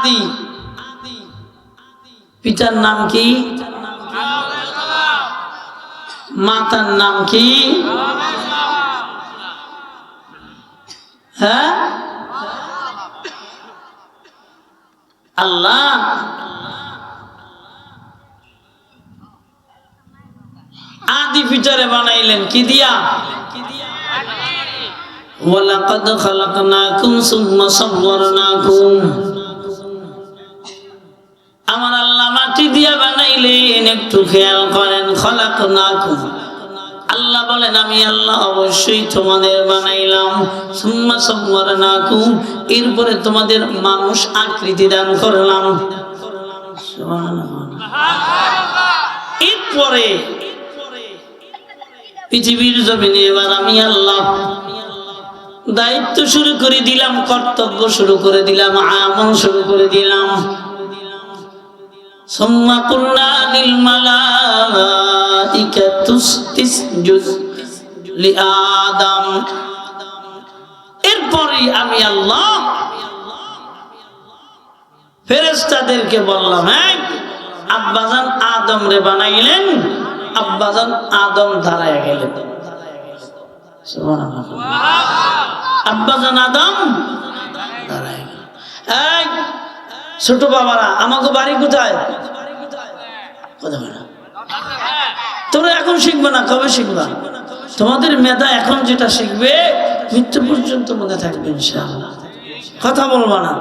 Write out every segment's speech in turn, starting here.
আদি। পিতার নাম কি? মাতার নাম কি? হ্যাঁ? আল্লাহ। আদি পিতারে বানাইলেন, কি দিয়া? ওয়ালাকাদ খালাকনাকুম সুম্মা সাওয়ারনাকুম। আমার আল্লাহ মাটি দিয়া বানাইলেন, একটু খেয়াল করেন খালাকনাকুম আল্লাহ বলেন, আমি আল্লাহ অবশ্যই তোমাদের বানাইলাম। সুম্মা সাওয়ারনাকুম এরপরে তোমাদের মানুষ আকৃতি দান করলাম। এরপরে পৃথিবীর জমিনে এবার আমি আল্লাহ দায়িত্ব শুরু করে দিলাম, কর্তব্য শুরু করে দিলাম, আমল শুরু করে দিলাম। ثم قلنا للملائكة اسجد لآدم এরপরে আমি আল্লাহ ফেরেস্তাদেরকে বললাম হ্যাঁ আব্বাজান আদম রে বানাইলেন আব্বাজান আদম দাঁড়ায় গেলেন সুবহানাল্লাহ। আব্বাজান আদম দাঁড়ায় গেলেন। ছোট বাবারা, আমাকে বাড়ি কোথায়? কথা। তোমরা এখন শিখবে না, কবে শিখবা? তোমাদের মেধা এখন যেটা শিখবে, মৃত্যু পর্যন্ত মনে থাকবে, ইনশাআল্লাহ। কথা বলবা না।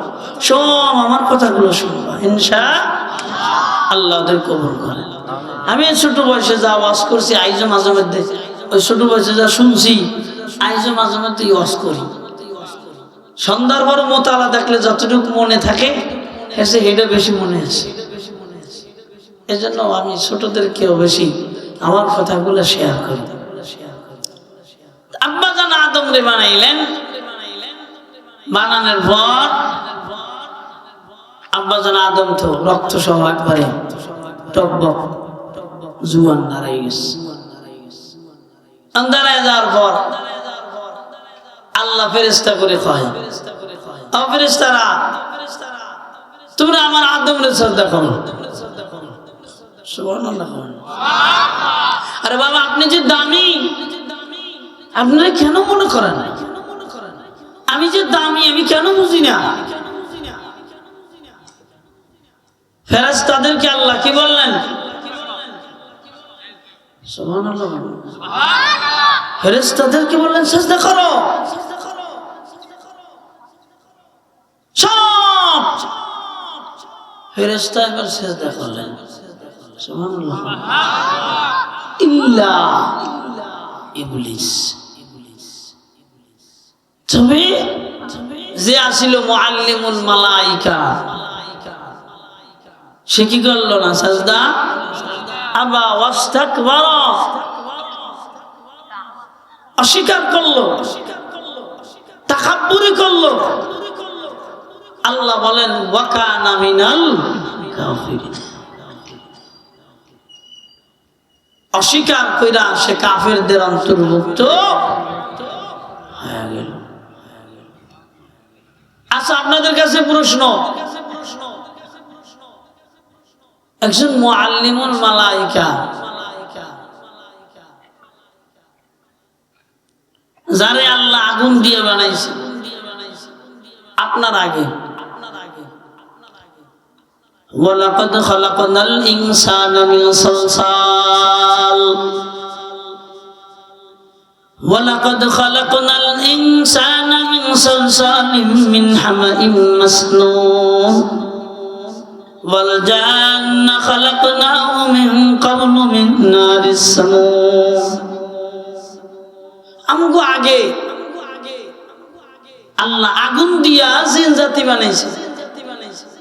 সব আমার কথাগুলো শুনবা ইনশা আল্লাহ কবর করে। আমি ছোট বয়সে যা ওয়াজ করছি, আইজো মাঝে মধ্যে, ওই ছোট বয়সে যা শুনছি, আইজো মাঝে মধ্যে ওয়াজ করি। সন্ধ্যার পর মোতালা দেখলে যতটুকু মনে থাকে এসে এটা বেশি মনে আছে। এজন্য আমি ছোটদেরকেও বেশি আমার কথাগুলো শেয়ার করি। আব্বা জান আদম রে বানাইলেন। বানানোর পর আব্বা জান আদম তো রক্ত সহ একবারে টকবক জুয়ান দাঁড়াই গেছে। দাঁড়ায় যাওয়ার পর আল্লাহ ফেরেস্তা করে কয় ফেরেস্তারা তোমরা আমার আদমরে শ্রদ্ধা করো। আরে বাবা আপনি যে দামি আপনারা কেন মনে করেন? আমি যে দামি আমি কেন বুঝি না? ফেরাজ তাদেরকে আল্লাহ কি বললেন। ফেরেজ তাদেরকে বললেন চেষ্টা করো সব ফেরেস্তা এবার চেষ্টা করলেন। যে আসিল মুআল্লিমুল মালাইকা, সে কি করল না সাজদা? আবা ওয়াস্তাকবার। অস্বীকার করল। তাকাব্বুরি করল। আল্লাহ বলেন, ওয়াকানা মিনাল কাফিরিন। অস্বীকার কইরা সে কাফেরদের অন্তর্ভুক্ত আচ্ছা আপনাদের কাছে প্রশ্ন। একজন মুআল্লিমুল মালাইকা, যারে আল্লাহ আগুন দিয়ে বানাইছে, আপনার আগে। ولقد خلقنا الإنسان من صلصال ولقد خلقنا الإنسان من صلصال من حمأ مسنون والجان خلقناه من قبل من نار السموم আমগো আগে আল্লাহ আগুন দিয়া জিন জাতি বানাইছে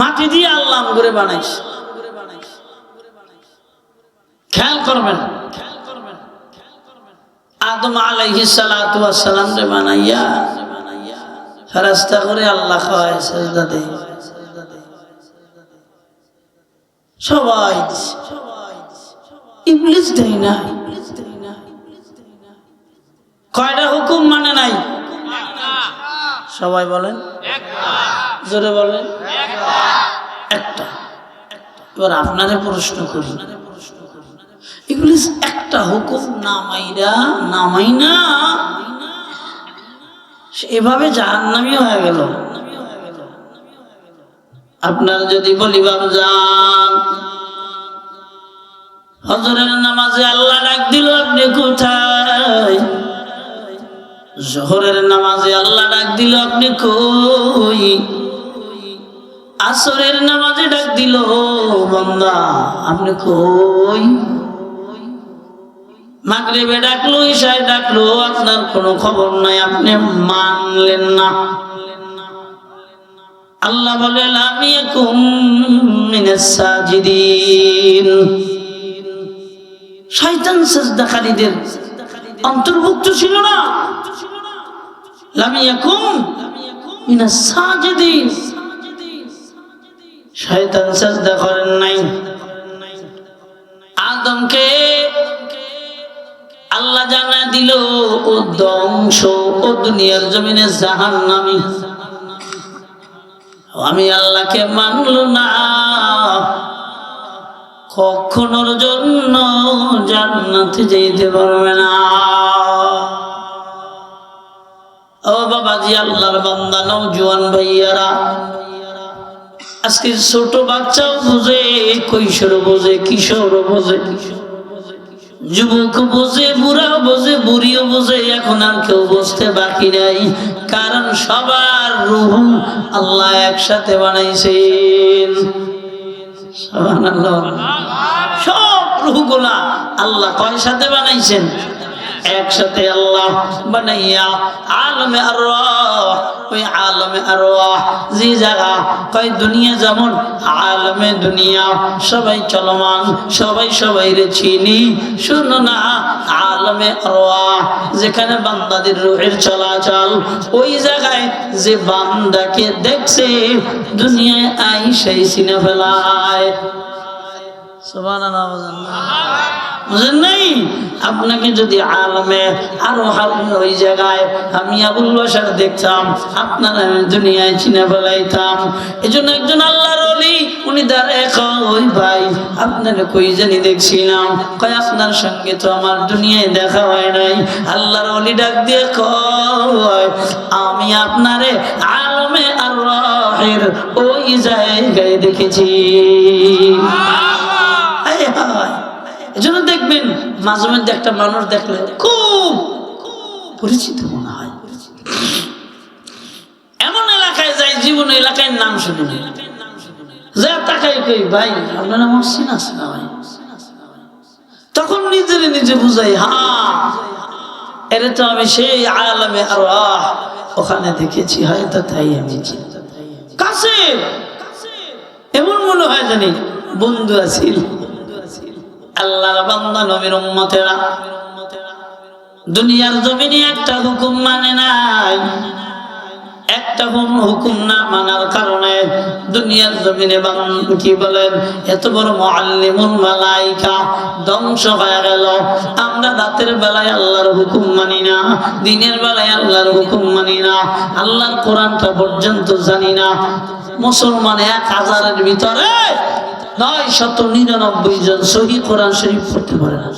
মাটি দিয়ে আল্লাহ করে বানাইছে। খেয়াল করবেন, আদম আলাইহি সালাতু ওয়াসসালাম রে বানাইয়া ফেরেশতা করে আল্লাহ খাওয়ায় সেজদা দেয়। সবাই। ইবলিস দেয় না। কয়টা হুকুম মানে নাই? সবাই বলেন? জোরে বলেন। একটা। এবার আপনারে প্রশ্ন করি। ইবলিস একটা হুকুম নামাইরা হয়ে গেল। আপনার যদি বলি যান, হজরের নামাজে আল্লাহ ডাক দিল, আপনি কোথায়? জহরের নামাজে আল্লাহ ডাক দিল, আপনি কই? আসরের নামাজে ডাক দিল বন্দা, আপনি কই? মাগরিবে ডাকলো, ঈশায় ডাকলো, আপনার কোনো খবর নাই, আপনি মানলেন না। আল্লাহ বলে সাজিদিন। শয়তান সাজদাকারীদের অন্তর্ভুক্ত ছিল না। লামি ইয়াকুম মিনাস সাজিদিন। শয়তান সাজদা করেন নাই। আদমকে আল্লাহ জানা দিল, ও ধ্বংস, ও দুনিয়ার জমিনে জাহান্নামী। আমি আল্লাহকে মানল না। কখনোর জন্য জান্নাতে যেতে পারবে না। ও বাবাজি, আল্লাহর বান্দা নৌজুয়ান ভাইয়ারা আজকে ছোট বাচ্চাও বোঝে, কৈশোর বোঝে, কিশোর বোঝে। যুবক বোঝে, বুড়াও বোঝে, বুড়িও বোঝে, এখন আর কেউ বুঝতে বাকি নাই। কারণ সবার রুহ আল্লাহ একসাথে বানাইছেন। সব রুহগুলা আল্লাহ কয় সাথে বানাইছেন? একসাথে আল্লাহ বানাইয়া আলমে আর ওই আলমে আর যে জায়গা, কয় দুনিয়া যেমন আলমে দুনিয়া, সবাই চলমান, সবাই সবাই রে চিনি। শুনো না, আলমে আর যেখানে বান্দাদের রুহের চলাচল, ওই জায়গায় যে বান্দাকে দেখছে, দুনিয়ায় আই সেই সিনে ফেলায় সুবহানাল্লাহ বুঝেন? নাই আপনাকে যদি আলমে আরও হালমে ওই জায়গায় আমি আবুল বাসার দেখতাম, আপনার আমি দুনিয়ায় চিনে ফেলাইতাম এই জন্য একজন আল্লাহর অলি উনি দাঁড়ায় ওই ভাই, আপনার কই জানি দেখছিলাম কয়, আপনার সঙ্গে তো আমার দুনিয়ায় দেখা হয় নাই আল্লাহর অলি ডাক দিয়ে কয়, আমি আপনারে আলমে আর ওই জায়গায় দেখেছি। এজন্য দেখবেন, মাঝে মধ্যে একটা মানুষ দেখলে খুব পরিচিত মনে হয়। এমন এলাকায় যাই, জীবন এলাকায় নাম শুনি যা তাকাই কই, ভাই, আপনার আমার সিনা সিনা ভাই? তখন নিজের নিজে বুঝাই, হা, এরে তো আমি সেই আলামে আর ওখানে দেখেছি, হয়তো তাই আমি চিনি। কাছে এমন মনে হয় জানি, বন্ধু আছিল। আল্লাহর বান্দা নবীর উম্মতেরা। দুনিয়ার জমিনে একটা হুকুম মানে নাই। একটা হুকুম না মানার কারণে দুনিয়ার জমিনে কি বলেন, এত বড় মুআল্লিমুল মালাইকা ধ্বংস হয়ে গেল। আমরা রাতের বেলায় আল্লাহর হুকুম মানি না, দিনের বেলায় আল্লাহর হুকুম মানি না, আল্লাহর কোরআনটা পর্যন্ত জানি না। মুসলমান এক হাজারের ভিতরে নয় শত নিরানব্বই জন সহি কোরআন শরীফ পড়তে পারে না।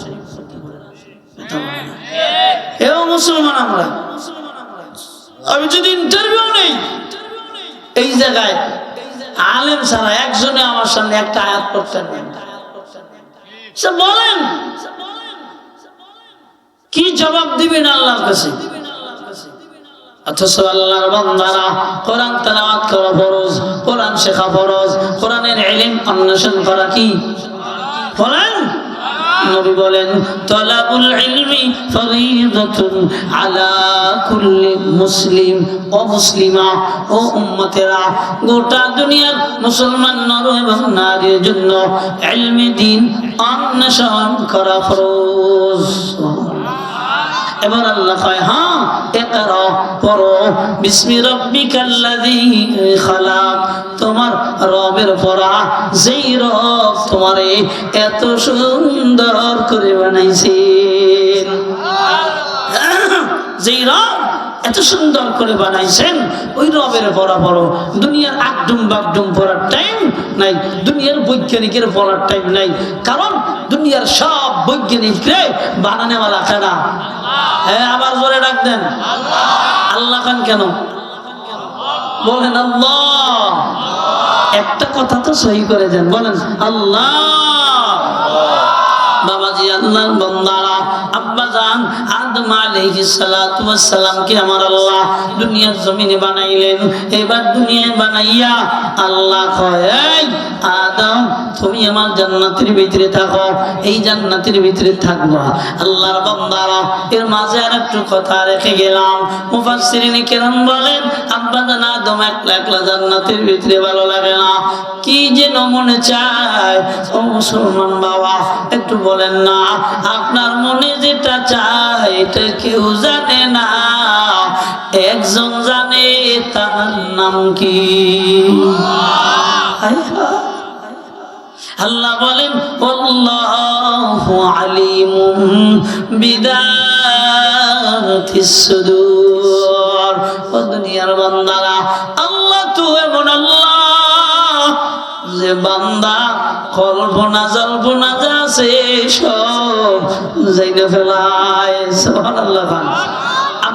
এও মুসলমান আমরা। আমি যদি ইন্টারভিউ নেই, এই জায়গায় আলেম ছাড়া একজনে আমার সামনে একটা আয়াত পড়তেন না। সে বলেন, কি জবাব দিবেন আল্লাহর কাছে? অথচ আল্লাহর কোরআন করা ফরজ, কোরআন শেখা ফরজ, কোরআনের ইলম অন্বেষণ করা কি? নবী বলেন, তলাবুল ইলমি আলা কুল্লি মুসলিম ও মুসলিমা ও উম্মতেরা। গোটা দুনিয়ার মুসলমান নর এবং নারীর জন্য ইলমি দিন অন্বেষণ করা ফরজ। এবার আল্লাহ কয় হ্যাঁ একার পড়ো। বিসমি রব্বিকাল্লাযী খালাক। তোমার রবের পড়া, যেই রব তোমারে এত সুন্দর করে বানাইছে। যেই রব এত সুন্দর করে বানাইছেন, ওই রবের পড়া পড়ো। দুনিয়ার আকডুম বাকডুম পড়ার টাইম নাই, দুনিয়ার বৈজ্ঞানিকের পড়ার টাইম নাই। কারণ দুনিয়ার সব বৈজ্ঞানিকরে বানানেওয়ালা কেনা হ্যাঁ আবার জোরে ডাকতেন আল্লাহ খান কেন? বলেন, আল্লাহ। একটা কথা তো সহি করে দেন। বলেন, আল্লাহ। বাবাজি আল্লাহ বান্দারা আব্বা জান আদম আলাইহিস সালাতু ওয়াস সালামকে আমার আল্লাহ দুনিয়ার জমিনে বানাইলেন। এবার দুনিয়ায় বানাইয়া আল্লাহ কয়, এই আদম, তুমি আমার জান্নাতের ভিতরে থাকো। এই জান্নাতের ভিতরে থাকবা। আল্লাহর বান্দারা, এর মাঝে আর একটু কথা রেখে গেলাম। মুফাসসিরিন কেরাম বলেন আব্বা জান আদম একলা একলা জান্নাতের ভিতরে ভালো লাগে না। কি যে মনে চায়, ও মুসলমান বাবা, একটু বলেন না। আপনার মনে যেটা চায় এটা কেউ জানে না। একজন জানে তার নাম কি। আল্লাহ বলেন বিদাতিস সুদূর। ও দুনিয়ার বান্দারা, আল্লাহ তো এমন আল্লাহ যে বান্দা কল্পনা জল্পনা যা আছে সব যাইতে ফেলায়। সুবহানাল্লাহ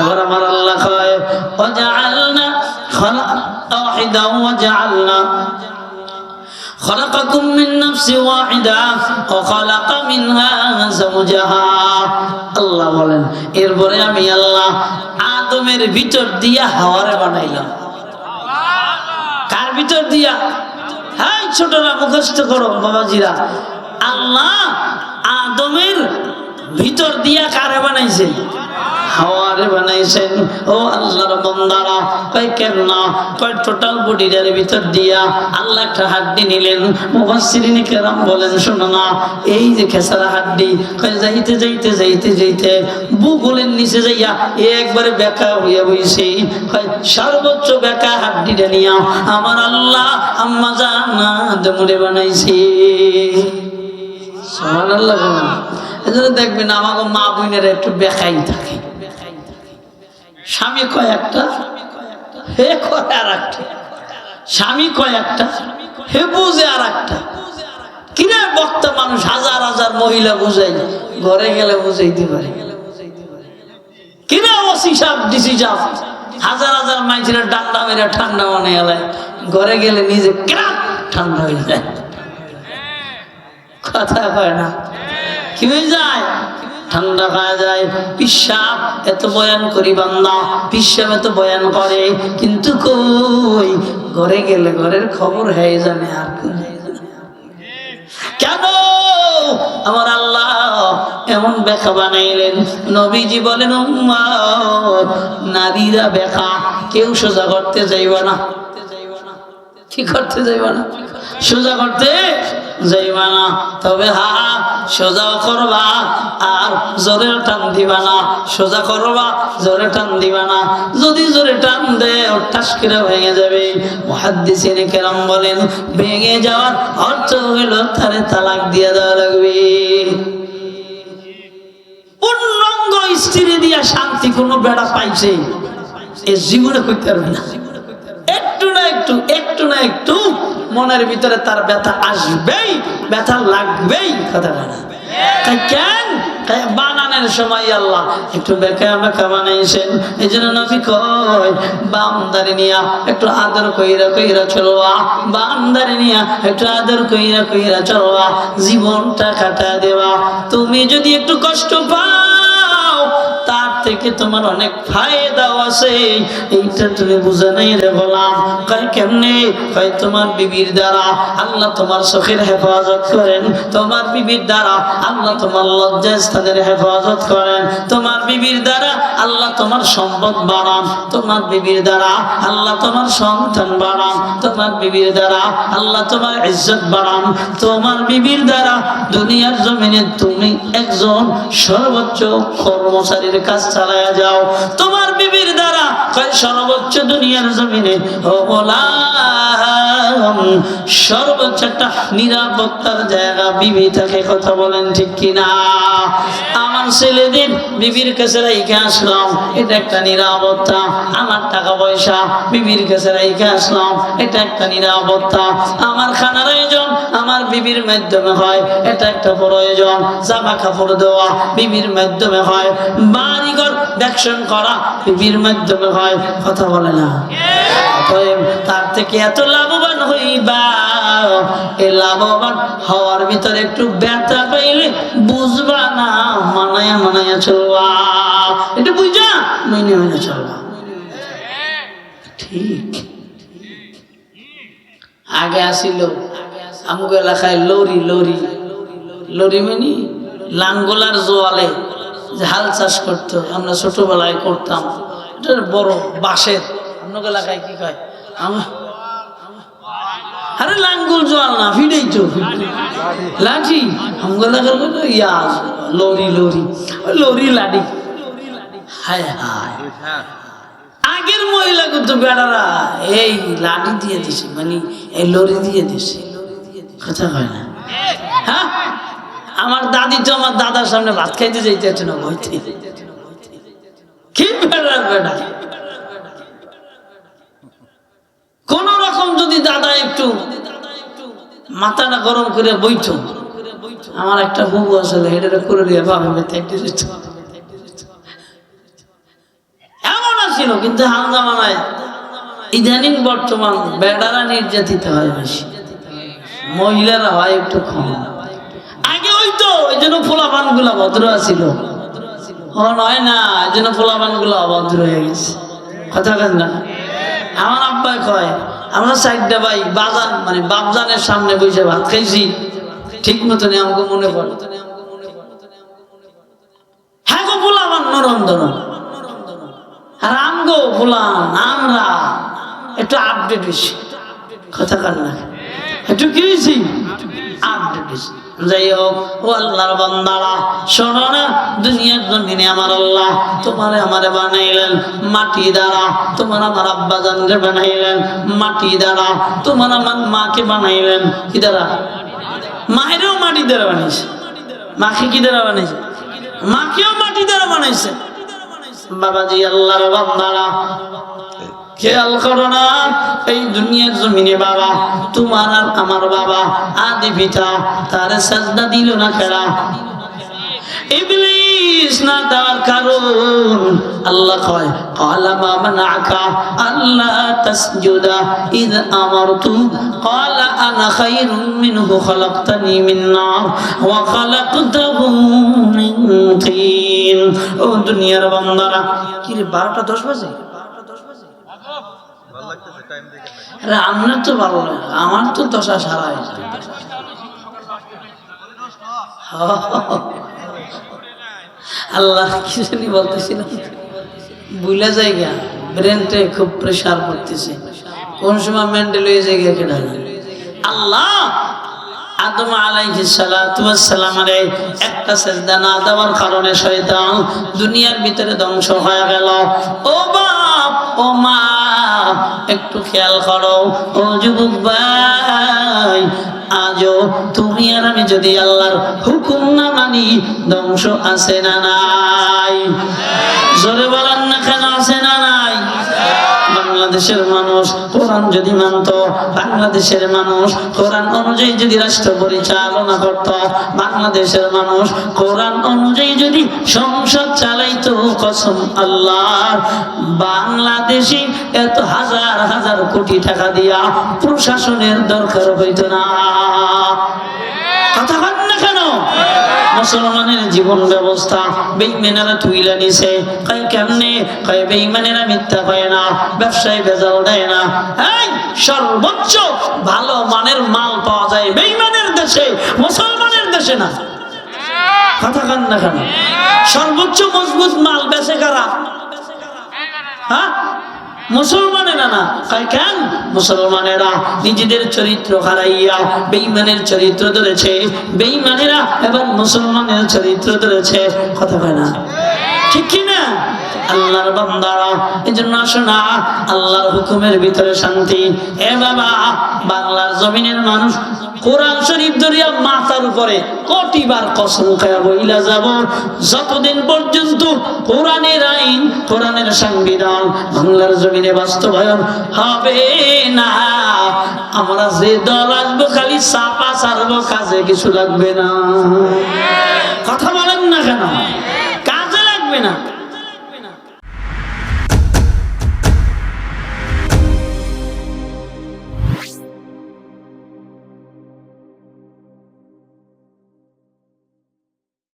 এবার আমার আল্লাহ কয় ওয়াজআলনা খলাক ওয়াহিদা ওয়াজআলনা خلقكم من نفس واحدة وخلق منها زوجها আল্লাহ বলেন এরপরে আমি আল্লাহ আদমের ভিতর দিয়া হাওয়ারে বানাইলাম কার ভিতর দিয়া হ্যাঁ ছোটরা মুখস্থ করো বাবাজিরা আল্লাহ আদমের ভিতর দিয়া কারে বানাইছেন? হাওয়ারে বানাইছেন। ও আল্লাহর বান্দারা, কয় কেন না? কয় টোটাল বডিটার ভিতর দিয়া আল্লাহ একটা হাড্ডি নিলেন। মুফাসসিরিনে কেরাম বলেন, শোনো না, এই যে খেসারা হাড্ডি, কয় যাইতে যাইতে যাইতে যাইতে বুকুলের নিচে যাইয়া একবারে বেকা হইয়া বইছে। কয় সর্বোচ্চ বেকা হাড্ডিটা নিয়া আমার আল্লাহ আম্মা জানা দেমুরে বানাইছে। সুবহানাল্লাহ এজন্য দেখবেন আমাকে মা বোনেরা একটু বেকাই থাকে। স্বামী কয় একটা? হে কয় আর একটা স্বামী কয় একটা? হে বুঝে আর একটা কিনা বক্তা মানুষ হাজার হাজার মহিলা বুঝাই, ঘরে গেলে বুঝাইতে পারে। কিনা ওসি সাপ ডিসি সাপ হাজার হাজার মাইছিরা ডান্ডা মেরে ঠান্ডা মনে এলায়। ঘরে গেলে নিজে কেনা ঠান্ডা হয়ে যায়। কথা কয় না? কি যায়? ঠান্ডা খাওয়া যায়। পিসাব এত বয়ান করি বান্দা, পিসাব এত বয়ান করে, কিন্তু কই? ঘরে গেলে ঘরের খবর হয়ে যাবে আর কেন? আমার আল্লাহ এমন বেখা বানাইলেন। নবীজি বলেন নারীরা বেখা কেউ সোজা করতে যাইব না। কি করতে যাইব না? সোজা করতে যাইব না। তবে হা সোজা করবা আর জোরে টান দিবা না। সোজা করবা, জোরে টান দিবা না। যদি জোরে টান দে, ওর টাস ভেঙে যাবে। মুহাদ্দিসিনে কেরাম বলেন, ভেঙে যাওয়ার অর্থ হইল তারে তালাক দিয়ে দেওয়া লাগবে। পূর্ণাঙ্গ স্ত্রী দিয়া শান্তি কোনো বেড়া পাইছে, এ জীবনে করতে পারবে না। একটু একটু না একটু মনের ভিতরে তার ব্যথা আসবেই, ব্যথা লাগবেই, কথা বলে তাই কেন? বানানোর সময় আল্লাহ একটু বানাইছেন। এই জন্য কয় নিয়া একটু আদর কইরা কইরা নিয়া একটু আদর কইরা কইরা জীবনটা কাটা দেওয়া। তুমি যদি একটু কষ্ট পাও থেকে তোমার অনেক ফায়দাও আছে। এইটা তুমি বুঝে নাই রে বললাম কয় কেমনে? কয় তোমার বিবির দ্বারা আল্লাহ তোমার চোখের হেফাজত করেন। তোমার বিবির দ্বারা আল্লাহ তোমার লজ্জা স্থানের হেফাজত করেন। তোমার বিবির দ্বারা আল্লাহ তোমার সম্পদ বাড়ান। তোমার বিবির দ্বারা আল্লাহ তোমার সন্তান বাড়ান। তোমার বিবির দ্বারা আল্লাহ তোমার ইজ্জত বাড়ান। তোমার বিবির দ্বারা দুনিয়ার জমিনে তুমি একজন সর্বোচ্চ কর্মচারীর কাজ চালায়া যাও। তোমার বিবির দ্বারা সর্বোচ্চ দুনিয়ার জমিনে ও সর্বোচ্চ একটা নিরাপত্তার জায়গা বিবি থাকে কথা বলেন ঠিক কিনা? আমার ছেলেদের বিবির কাছে রেখে আসলাম, এটা একটা নিরাপত্তা। আমার টাকা পয়সা, বিবির কাছে রেখে আসলাম, এটা একটা নিরাপত্তা। আমার খানার আয়োজন, আমার বিবির মাধ্যমে হয়, এটা একটা প্রয়োজন। জামা কাপড় দেওয়া, বিবির মাধ্যমে হয়। বাড়িঘর দেখশন করা, বিবির মাধ্যমে হয়। কথা বলে না। তার থেকে এত লাভবান হইবা এই লাভবান হওয়ার ভিতরে একটু ব্যথা পাইলে বুঝবা মানায়া মানায়া চলবা। একটু বুঝা? মেনে মেনে চলবা। ঠিক। আগে আসিল আমগো এলাকায় লরি লরি। লরি মানে লাঙ্গলার জোয়ালে যে হাল চাষ করতো, আমরা ছোটবেলায় করতাম। এটা বড় বাঁশের। আপনার এলাকায় কি কয়? আমার আরে লাঙ্গল জোয়াল না ফিরেই তো লাঠি। আমগো কত ইয়া লরি লরি লরি লাঠি হায় হায়। আগের মহিলা কিন্তু বেড়ারা এই লাঠি দিয়ে দিছে মানে এই লরি দিয়ে দিছে। কথা হয় না? হ্যাঁ? আমার দাদি তো আমার দাদার সামনে ভাত খাইতে যাইতে না ভয়তে কি বেড়ার বেড়া? কোন রকম যদি দাদা একটু মাথাটা গরম করে বইত আমার একটা বুবু আসলে এটা করে দিয়ে ভাবে মেতে। এমন ছিল কিন্তু হাল জামানায় ইদানিং বর্তমান বেড়ারা নির্যাতিত হয় বেশি। মহিলারা হয় একটু কম। আগে হইতো, এই জন্য ফোলাপানগুলা ভদ্র আছিল। এখন হয় না, এই জন্য ফোলাপানগুলা অভদ্র হয়ে গেছে। কথা কেন না? আমার আব্বাই কয়, আমরা চারটা ভাই বাজার মানে বাবজানের সামনে বসে ভাত খাইছি। ঠিক মতন আমাকে মনে পড়ে। হ্যাঁ গো ফুলান আমরা একটু আপডেট কথা না। একটু কি হয়েছি? আপডেট যাই হোক, ও আল্লাহর বান্দারা, শোনো না, দুনিয়ার জমিনে আমার আল্লাহ তোমারে আমারে বানাইলেন, মাটি দ্বারা তোমার আমার আব্বা জানরে বানাইলেন, মাটি দ্বারা তোমার আমার মাকে বানাইলেন। কি দ্বারা? মায়েরও মাটি দ্বারা বানাইছে মাকে কি দ্বারা বানাইছে মাকেও মাটি দ্বারা বানাইছে বাবাজি আল্লাহর বান্দারা খেয়াল করো না, এই দুনিয়ার জমিনে বাবা, তোমার আর আমার বাবা, আদি পিতা, তার সাজদা দিল না খেলা। ইবলিস না দেওয়ার কারণ আল্লাহ কয় قال ما منعك ألا تسجد إذ أمرت قال أنا خير منه خلقتني من نار وخلقته من طين ও দুনিয়ার বান্দারা কি রে বারোটা দশ বাজে আরে আপনার তো ভালো লাগে আমার তো দশা সারা হয়ে যায় আল্লাহ কি জানি বলতেছিলাম? বুঝলে জায়গা ব্রেনটা খুব প্রেশার করতেছে। কোন সময় মেন্টাল হয়ে জায়গা কেনা আল্লাহ! না দেওয়ার কারণে দুনিয়ার ভিতরে ধ্বংস হয়ে গেল। ও বাপ, ও মা, একটু খেয়াল করো। ও যুবক ভাই আজও তুমি আর আমি যদি আল্লাহর হুকুম না মানি, ধ্বংস আছে না নাই? জোরে বলেন বাংলাদেশের মানুষ কোরআন যদি মানত, বাংলাদেশের মানুষ কোরআন অনুযায়ী যদি রাষ্ট্র পরিচালনা করত, বাংলাদেশের মানুষ কোরআন অনুযায়ী যদি সংসদ চালাইতো, কসম আল্লাহ, বাংলাদেশি এত হাজার হাজার কোটি টাকা দিয়া প্রশাসনের দরকার হইতো না। মুসলমানের জীবন ব্যবস্থা, বেইমেনারা তুইলা নিছে কয় কেমনে? কয় বেইমানেরা মিথ্যা কয় না, ব্যবসায় ভেজাল দেয় না। এই সর্বোচ্চ ভালো মানের মাল পাওয়া যায় বেইমানের দেশে, মুসলমানের দেশে না। কথা কান না কেন? সর্বোচ্চ মজবুত মাল বেচে কারা? হ্যাঁ? মুসলমানেরা না কেন? মুসলমানেরা নিজেদের চরিত্র হারাইয়া চরিত্র ধরেছে। এবার মুসলমানের চরিত্র ধরেছে। কথা কয় না? ঠিক কি না আল্লাহর বান্দারা এই জন্য আসো আল্লাহর হুকুমের ভিতরে শান্তি। এ বাবা, বাংলার জমিনের মানুষ কোরআন শরীফ ধরিয়া মাথার উপরে কটিবার কসম খায়া বইলা যাব। যতদিন পর্যন্ত কোরআনের আইন কোরআনের সংবিধান বাংলার জমিনে বাস্তবায়ন হবে না আমরা যে দল আসব খালি চাপা ছাড়বো কাজে কিছু লাগবে না। কথা বলেন না কেন? কাজে লাগবে না।